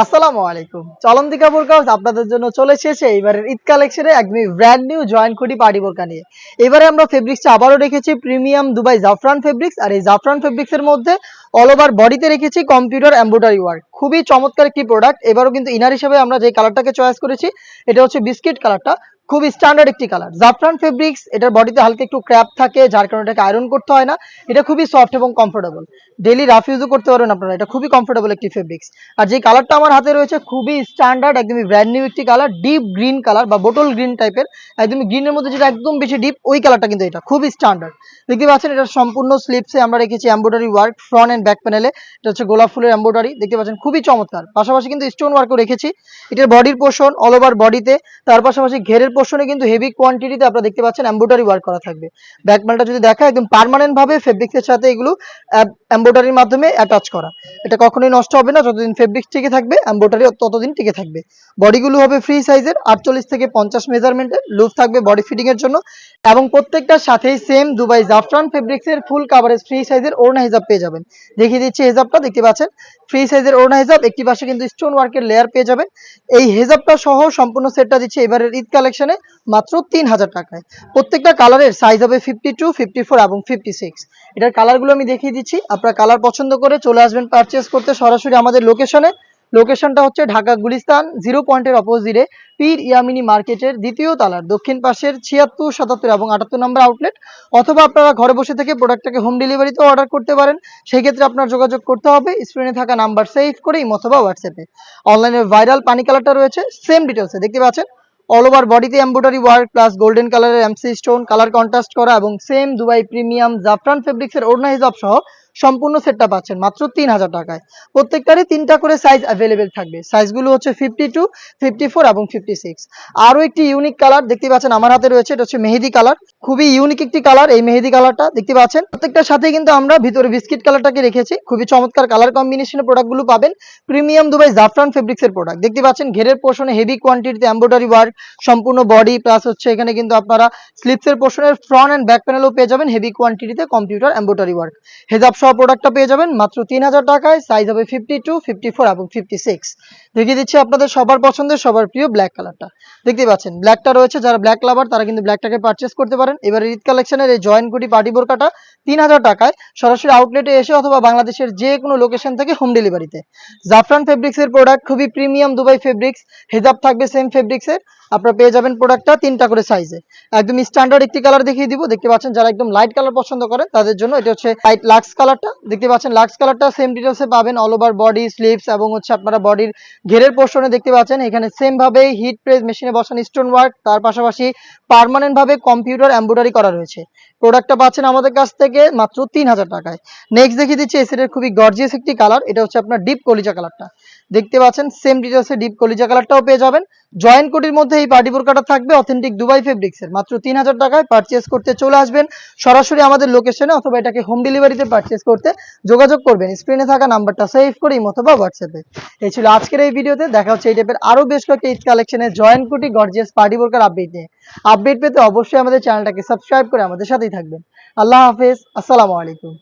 আসসালামু আলাইকুম। চলন্তি কাপড় হাউস আপনাদের জন্য চলে এসেছে। এবারের ঈদ কালেকশনে একদমই ব্র্যান্ড নিউ জয়েন্ট কোটি পার্টি বোরকা নিয়ে। এবারে আমরা ফেব্রিক্সটা আবারও রেখেছি প্রিমিয়াম দুবাই জাফরান ফেব্রিক্স আর এই জাফরান ফেব্রিক্সের মধ্যে অল ওভার বডিতে রেখেছি কম্পিউটার এম্ব্রয়ডারি ওয়ার্ক খুবই চমৎকার একটি প্রোডাক্ট এবারও কিন্তু ইনার হিসেবে আমরা যে কালারটাকে চয়েস করেছি, এটা হচ্ছে বিস্কিট কালারটা খুবই স্ট্যান্ডার্ড একটি কালার জাফরান ফেব্রিক্স এটার বডিতে হালকা একটু ক্র্যাপ থাকে, যার কারণে এটাকে আয়রন করতে হয় না। এটা খুবই সফট এবং কমফোর্টেবল ডেলি রাফ ইউজও করতে পারবেন আপনারা। এটা খুবই কমফোর্টেবল একটি ফেব্রিক্স আর যে কালারটা আমার হাতে রয়েছে, খুবই স্ট্যান্ডার্ড একদমই ব্র্যান্ড নিউ একটি কালার ডিপ গ্রিন কালার বা বোটল গ্রিন টাইপের একদমই গ্রিনের মধ্যে যেটা একদম বেশি ডিপ ওই কালারটা কিন্তু এটা। খুবই স্ট্যান্ডার্ড দেখতে পাচ্ছেন এটা সম্পূর্ণ স্লিপসে আমরা রেখেছি embroidery work front and back প্যানেলে এটা হচ্ছে গোলাপ ফুলের এমব্রয়ডারি দেখতে পাচ্ছেন, খুবই চমৎকার। পাশাপাশি কিন্তু স্টোন ওয়ার্কও রেখেছি। এটার বডির পোর্শন অল ওভার বডিতে তার পাশাপাশি ঘেরের পোর্শনে কিন্তু হেভি কোয়ান্টিটিতে আপনারা দেখতে পাচ্ছেন এমব্রয়ডারি ওয়ার্ক করা থাকবে। ব্যাক প্যানেলটা যদি দেখা একদম পার্মানেন্ট ভাবে ফেব্রিক্সের সাথে এগুলো এমব্রয়ডারির মাধ্যমে অ্যাটাচ করা। এটা কখনোই নষ্ট হবে না, যতদিন ফেব্রিক্স টিকে থাকবে এমব্রয়ডারি ততদিন টিকে থাকবে। বডিগুলো হবে ফ্রি সাইজের আটচল্লিশ থেকে পঞ্চাশ মেজারমেন্টের লুজ থাকবে বডি ফিটিং এর জন্য। এবং প্রত্যেকটার সাথেই সেম দুবাই জাফরান ফেব্রিক্স এর ফুল কাভারেজ ফ্রি সাইজের ওড়না হিসাব পেয়ে যাবেন। দেখিয়ে দিচ্ছি হেজাবটা, দেখতে পাচ্ছেন? ফ্রি সাইজের ওড়না হিসাব একটি পাশে কিন্তু স্টোন ওয়ার্কের লেয়ার পেয়ে যাবেন। এই হেজাবটা সহ সম্পূর্ণ সেটটা দিচ্ছে, এবারের ঈদ কালেকশনে মাত্র তিন হাজার টাকায়। প্রত্যেকটা কালারের সাইজ হবে ফিফটি টু ফিফটি ফোর এবং ফিফটি সিক্স এটার কালারগুলো আমি দেখিয়ে দিচ্ছি। আপনারা কালার পছন্দ করে চলে আসবেন পারচেস করতে। সরাসরি আমাদের লোকেশনে লোকেশনটা হচ্ছে ঢাকা গুলিস্তান জিরো পয়েন্টের অপোজিটে পীর ইয়ামিনী মার্কেটের দ্বিতীয় তালার, দক্ষিণ পাশের ছিয়াত্তর, সাতাত্তর এবং আটাত্তর নম্বর আউটলেট অথবা আপনারা ঘরে বসে থেকে প্রোডাক্টটাকে হোম ডেলিভারিতে অর্ডার করতে পারেন। সেই ক্ষেত্রে আপনার যোগাযোগ করতে হবে। স্ক্রিনে থাকা নাম্বার সেভ করে ইমো অথবা হোয়াটসঅ্যাপে অনলাইনে ভাইরাল পানি কালারটা রয়েছে। সেম ডিটেলসে দেখতে পাচ্ছেন? অল ওভার বডিতে এম্বোডারি ওয়ার্ক প্লাস গোল্ডেন কালারের এমসি স্টোন কালার কন্ট্রাস্ট করা এবং সেম দুবাই প্রিমিয়াম জাফরান ফেব্রিক্সের ওড়না হিজাব সহ সম্পূর্ণ সেটটা পাচ্ছেন, মাত্র তিন হাজার টাকায়। প্রত্যেকটারই তিনটা করে সাইজ অ্যাভেলেবেল থাকবে। সাইজগুলো হচ্ছে ফিফটি টু ফিফটি ফোর এবং ফিফটি সিক্স আরও একটি ইউনিক কালার দেখতে পাচ্ছেন, আমার হাতে রয়েছে, এটা হচ্ছে মেহেদি কালার খুবই ইউনিক একটি কালার এই মেহেদি কালারটা দেখতে পাচ্ছেন। প্রত্যেকটার সাথে কিন্তু আমরা ভিতরে বিস্কিট কালারটাকে রেখেছি। খুবই চমৎকার কালার কম্বিনেশনের প্রোডাক্টগুলো পাবেন। প্রিমিয়াম দুবাই জাফরান ফেব্রিক্সের প্রোডাক্ট দেখতে পাচ্ছেন, ঘেরের পোর্শনে হেভি কোয়ান্টিটিতে এমব্রয়ডারি ওয়ার্ক সম্পূর্ণ বডি প্লাস হচ্ছে এখানে কিন্তু আপনারা স্লিপসের পোর্শনের ফ্রন্ট অ্যান্ড ব্যাক প্যানেলও পেয়ে যাবেন। হেভি কোয়ান্টিটিতে কম্পিউটার এমব্রয়ডারি ওয়ার্ক হেজাব সহ প্রোডাক্টটা পেয়ে যাবেন মাত্র তিন হাজার টাকায়। সাইজ হবে ফিফটি টু ফিফটি ফোর এবং ফিফটি সিক্স দেখিয়ে দিচ্ছি আপনাদের সবার পছন্দের, সবার প্রিয় ব্ল্যাক কালারটা দেখতে পাচ্ছেন ব্ল্যাকটা রয়েছে, যারা ব্ল্যাক লাভার তারা কিন্তু ব্ল্যাকটাকে পারচেস করতে পারেন। এবার ঈদ কালেকশনের এই জয়েন্ট কোটি পার্টি বোরকাটা তিন হাজার টাকায় সরাসরি আউটলেটে এসে অথবা বাংলাদেশের যে কোনো লোকেশন থেকে হোম ডেলিভারিতে জাফরান ফেব্রিক্সের প্রোডাক্ট খুবই প্রিমিয়াম দুবাই ফেব্রিক্স হেজাব থাকবে সেম ফেব্রিক্সের আপনারা পেয়ে যাবেন প্রোডাক্টটা তিনটা করে সাইজে একদম স্ট্যান্ডার্ড একটি কালার দেখিয়ে দিব। দেখতে পাচ্ছেন, যারা একদম লাইট কালার পছন্দ করেন, তাদের জন্য এটা হচ্ছে লাইট লাক্স কালারটা দেখতে পাচ্ছেন লাক্স কালারটা সেম ডিটেলসে পাবেন অল ওভার বডি স্লিভস এবং হচ্ছে আপনারা বডির ঘেরের পোর্শনে দেখতে পাচ্ছেন, এখানে সেম ভাবে হিট প্রেস মেশিনে বসানো স্টোন ওয়ার্ক তার পাশাপাশি পার্মানেন্ট ভাবে কম্পিউটার এমব্রয়ডারি করা রয়েছে। প্রোডাক্টটা পাচ্ছেন আমাদের কাছ থেকে মাত্র তিন হাজার টাকায়। নেক্সট দেখিয়ে দিচ্ছি এই সেটের খুবই গর্জিয়াস একটি কালার এটা হচ্ছে আপনার ডিপ কলিজা কালারটা দেখতে পাচ্ছেন সেম ডিটেলসে ডিপ কলিজা কালারটাও পেয়ে যাবেন। জয়েন্ট কোটির মধ্যে এই পার্টি বোরকাটা থাকবে অথেন্টিক দুবাই ফেব্রিক্সের মাত্র তিন হাজার টাকায় পারচেস করতে চলে আসবেন। সরাসরি আমাদের লোকেশনে অথবা এটাকে হোম ডেলিভারিতে পারচেস করতে যোগাযোগ করবেন। স্ক্রিনে থাকা নাম্বারটা সেভ করে ইমো অথবা হোয়াটসঅ্যাপে এই ছিল আজকের এই ভিডিওতে। দেখা হচ্ছে এই টাইপের আরও বেশ কয়েকটি ঈদ কালেকশনের জয়েন্ট কুটি গর্জিয়াস পার্টি বোরকার আপডেট নিয়ে। আপডেট পেতে অবশ্যই আমাদের চ্যানেলটাকে সাবস্ক্রাইব করে আমাদের সাথেই থাকবেন। আল্লাহ হাফেজ। আসসালামু আলাইকুম।